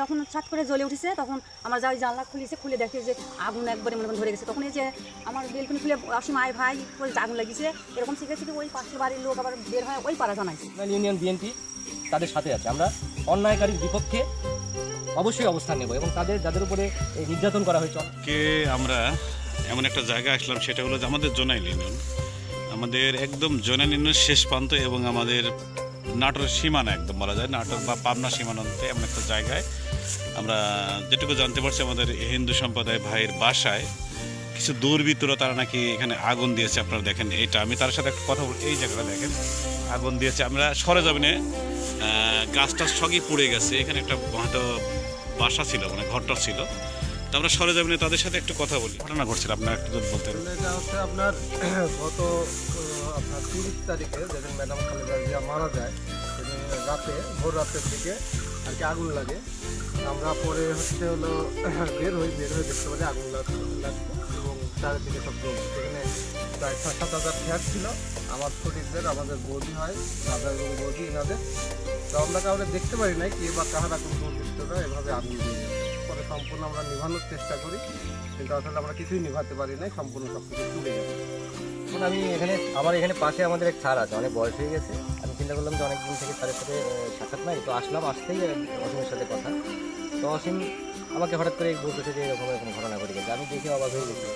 যখন ছাট করে জ্বলে উঠেছে তখন আমার যা ওই জানলা খুলেছে খুলে দেখে যে আগুন একবারে মনে ধরে গেছে। তখন এই যে আমার বেলকুনি খুলে আসি মায় ভাই ওই যে আগুন লাগিয়েছে এরকম শিখে শিখে ওই পাশের বাড়ির লোক আবার বের হয় ওই পাড়া জানাইছে ইউনিয়ন বিএনপি তাদের সাথে আছে। আমরা অন্যায়কারীর বিপক্ষে অবশ্যই অবস্থান নেব এবং তাদের যাদের উপরে এই নির্যাতন করা হয়েছে। কে আমরা এমন একটা জায়গায় আসলাম সেটা হলো যে আমাদের জোনাইল ইউনিয়ন। আমাদের একদম জোনাইল ইউনিয়নের শেষ প্রান্ত এবং আমাদের নাটোর সীমানা একদম বলা যায়। নাটোর বা পাবনা সীমানান্তে এমন একটা জায়গায় আমরা যেটুকু জানতে পারছি আমাদের হিন্দু সম্প্রদায় ভাইয়ের বাসায়, কিছু দুর্বৃত্তরা তারা নাকি এখানে আগুন দিয়েছে, আপনারা দেখেন এটা। আমি তার সাথে একটা কথা বল, এই জায়গাটা দেখেন, আগুন দিয়েছে। আমরা সরে যাবেন গাছটা সবই পুড়ে গেছে। এখানে একটা বাসা ছিল মানে ঘরটা ছিল। আমরা সরে যাবেন তাদের সাথে একটু কথা বলি। ঘটনা ঘটছিল আপনার একটু যদি বলতেন। হচ্ছে আপনার, গত আপনার তিরিশ তারিখে যেদিন ম্যাডাম খালেদা জিয়া মারা যায়, সেদিন রাতে, ভোর রাতের দিকে আর কি আগুন লাগে। আমরা পরে হচ্ছে হলো বের হই, বের হয়ে দেখতে পারি আগুন লাগ- লাগছে এবং চারিদিকে সব সেখানে প্রায় ছয়, সাত হাজার ফ্ল্যাট ছিল। আমার শরীরদের আমাদের বৌদি হয় দাদা এবং বৌদি, এনাদের। তো আমরা কাউকে দেখতে পারি নাই কে বা কাহার আগুন দুর্বৃত্তরা এভাবে আগুন দিয়ে সম্পূর্ণ আমরা নিভানোর চেষ্টা করি, কিন্তু আসলে আমরা কিছুই নিভাতে পারি নাই, সম্পূর্ণ সব কিছু গেছে। এখন আমি এখানে, আমার এখানে পাশে আমাদের এক স্যার আছে, অনেক বয়স হয়ে গেছে। আমি চিন্তা করলাম যে অনেকদিন থেকে স্যারের সাথে সাক্ষাৎ নাই, তো আসলাম, আসতেই অসীমের সাথে কথা। তো অসীম আমাকে হঠাৎ করে বলতেছে যে এরকম এরকম ঘটনা ঘটে গেছে। আমি দেখে অবাক হয়ে গেছি।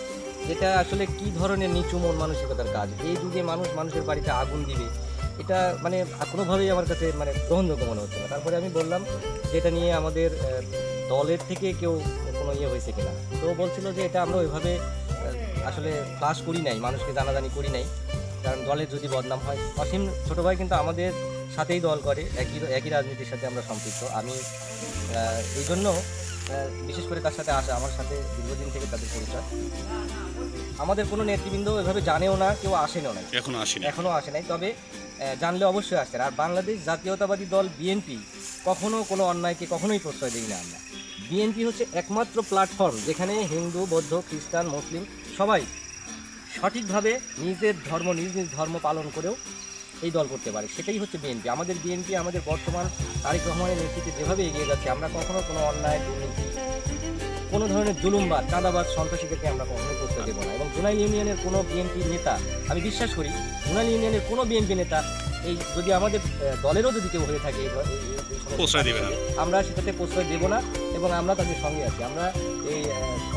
এটা আসলে কি ধরনের নিচু মন মানসিকতার কাজ? এই যুগে মানুষ মানুষের বাড়িতে আগুন দিবে, এটা মানে কোনোভাবেই আমার কাছে মানে গ্রহণযোগ্য মনে হচ্ছে না। তারপরে আমি বললাম যে এটা নিয়ে আমাদের দলের থেকে কেউ কোনো ইয়ে হয়েছে কিনা। তো বলছিল যে এটা আমরা ওইভাবে আসলে ক্লাস করি নাই মানুষকে জানাজানি করি নাই। কারণ দলের যদি বদনাম হয় অসীম ছোটো ভাই কিন্তু আমাদের সাথেই দল করে একই একই রাজনীতির সাথে আমরা সম্পৃক্ত। আমি এই জন্য বিশেষ করে তার সাথে আসা আমার সাথে দীর্ঘদিন থেকে তাদের পরিচয়। আমাদের কোনো নেতৃবৃন্দ এভাবে জানেও না কেউ আসেনও না এখনও আসেনি। এখনও আসে নাই তবে জানলে অবশ্যই আসছে আর বাংলাদেশ জাতীয়তাবাদী দল বিএনপি কখনো কোনো অন্যায়কে কখনোই প্রশ্রয় দিই না আমরা। বিএনপি হচ্ছে একমাত্র প্ল্যাটফর্ম যেখানে হিন্দু, বৌদ্ধ, খ্রিস্টান, মুসলিম সবাই সঠিকভাবে নিজের ধর্ম, নিজ নিজ ধর্ম পালন করেও এই দল করতে পারে। সেটাই হচ্ছে বিএনপি। আমাদের বিএনপি, আমাদের বর্তমান তারেক রহমানের নেতৃত্বে যেভাবে এগিয়ে যাচ্ছে, আমরা কখনো কোনো অন্যায়, দুর্নীতি কোনো ধরনের জুলুমবাদ চাঁদাবাদ সন্ত্রাসীদেরকে আমরা কখনোই করতে দেবো না। এবং জোনাইল ইউনিয়নের কোনো বিএনপি নেতা আমি বিশ্বাস করি জোনাইল ইউনিয়নের কোনো বিএনপি নেতা এই যদি আমাদের দলেরও যদি কেউ হয়ে থাকে। আমরা সেটাতে প্রশ্রয় দেবো না এবং আমরা তাদের সঙ্গে আছি। আমরা এই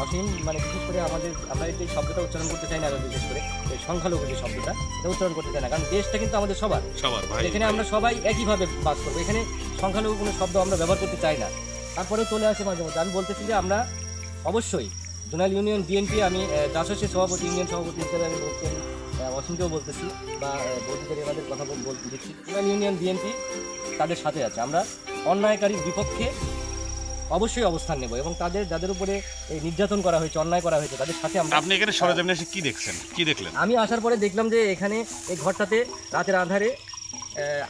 অসীম মানে বিশেষ করে আমাদের আমরা এই যে শব্দটা উচ্চারণ করতে চাই না বিশেষ করে এই সংখ্যালঘু যে শব্দটা এটা উচ্চারণ করতে চাই না। কারণ দেশটা কিন্তু আমাদের সবার। সবার এখানে আমরা সবাই একইভাবে বাস করব। এখানে সংখ্যালঘু কোনো শব্দ আমরা ব্যবহার করতে চাই না। তারপরে চলে আসে মাঝে মধ্যে। আমি বলতেছি যে আমরা অবশ্যই জোনাল ইউনিয়ন বিএনপি আমি জাসসের সভাপতি ইউনিয়ন সভাপতি হিসেবে আমি বলছি আমি অসীমকেও বলতেছি বা আহ, বৌদিদের এনাদের কথা বল- বলতে দিচ্ছি। জোনাল ইউনিয়ন বিএনপি তাদের সাথে আছে। আমরা অন্যায়কারীর বিপক্ষে অবশ্যই অবস্থান নেব এবং তাদের যাদের উপরে এই নির্যাতন করা হয়েছে অন্যায় করা হয়েছে তাদের সাথে আমরা আপনি এখানে সরে যাবেন এসে কি দেখছেন? কি দেখলেন? আমি আসার পরে দেখলাম যে এখানে এই ঘরটাতে রাতের আধারে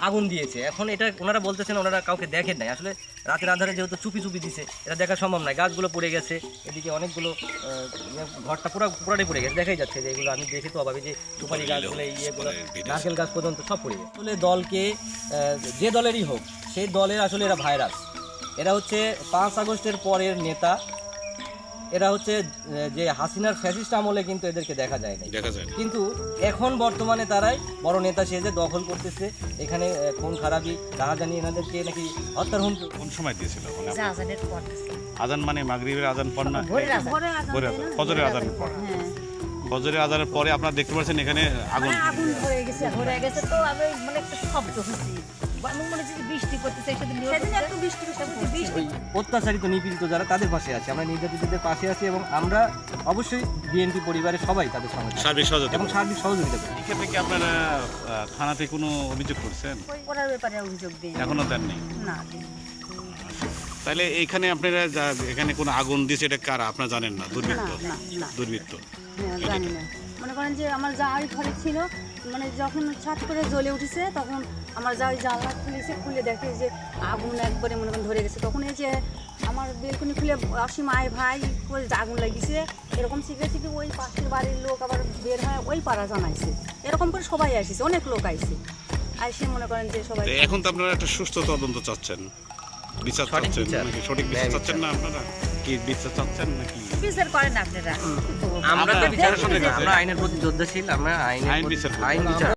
আগুন দিয়েছে। এখন এটা ওনারা বলতেছেন ওনারা কাউকে দেখেন নাই। আসলে রাতের আধারে যেহেতু চুপি চুপি দিছে এটা দেখা সম্ভব নয়। গাছগুলো পড়ে গেছে এদিকে অনেকগুলো ঘরটা পুরো পুরাটাই পড়ে গেছে। দেখাই যাচ্ছে যে এগুলো আমি দেখে তো অভাবে যে সুপারি গাছগুলো ইয়েগুলো নারকেল গাছ পর্যন্ত সব পড়ে গেছে। আসলে দলকে যে দলেরই হোক সেই দলের আসলে এরা ভাইরাস। এরা হচ্ছে পাঁচ আগস্টের পরের নেতা এরা হচ্ছে যে হাসিনার ফ্যাসিস্ট আমলে কিন্তু এদেরকে দেখা যায় না দেখা যায় কিন্তু এখন বর্তমানে তারাই বড় নেতা সেজে দখল করতেছে। এখানে আহ, খুন খারাপি রাহাজানি এনাদেরকে নাকি হত্যার হুমকি কোন সময় দিয়েছিল মানে আজান মানে মাগরিবের আজান পর না? আজান। আজান আজান, ফজরের আজানের পর। হ্যাঁ। ফজরের আজানের পরে আপনারা দেখতে পাচ্ছেন এখানে আগুন। মানে আগুন ধরে গেছে ধরে গেছে। তো আমি মানে একটা শব্দ হচ্ছে মনে অত্যাচারিত নিপীড়িত যারা তাদের পাশে আছে। আমরা নির্যাতিতদের পাশে আছি এবং আমরা অবশ্যই বিএনপি পরিবারের সবাই তাদের সঙ্গে সার্বিক সহযোগিতা এবং সার্বিক সহযোগিতা করি এক্ষেত্রে কি আপনারা থানাতে কোনো অভিযোগ করছেন? করার ব্যাপারে অভিযোগ দিই এখনও দেননি? না তাহলে এখানে আপনারা এখানে কোনো আগুন দিয়েছে এটা কারা? আপনারা জানেন না দুর্বৃত্ত? দুর্বৃত্ত। হ্যাঁ, জানি না। মনে করেন যে আমার যা ঘরে ছিল মানে যখন ছাট করে জ্বলে উঠেছে তখন আমার যা ওই জানলা খুলেছে খুলে দেখে যে আগুন একবারে মনে করেন ধরে গেছে। তখন এই যে আমার বেলকুনি খুলে আসি মায় ভাই ওই যে আগুন লাগিয়েছে এরকম শিখে শিখে ওই পাশের বাড়ির লোক আবার বের হয় ওই পাড়া জানাইছে। এরকম করে সবাই আসিছে অনেক লোক আইছে। আইসে মনে করেন যে সবাই এখন তো আপনারা একটা সুস্থ তদন্ত চাচ্ছেন। বিচার চাচ্ছেন সঠিক বিচার চাচ্ছেন না আপনারা? কি বিচার চাচ্ছেন নাকি? বিচার করেন আপনারা। আমরা তো বিচারের সঙ্গে না আমরা আইনের প্রতি যোদ্ধাশীল আমরা আইনের আইন বিচার করি। আইন বিচার।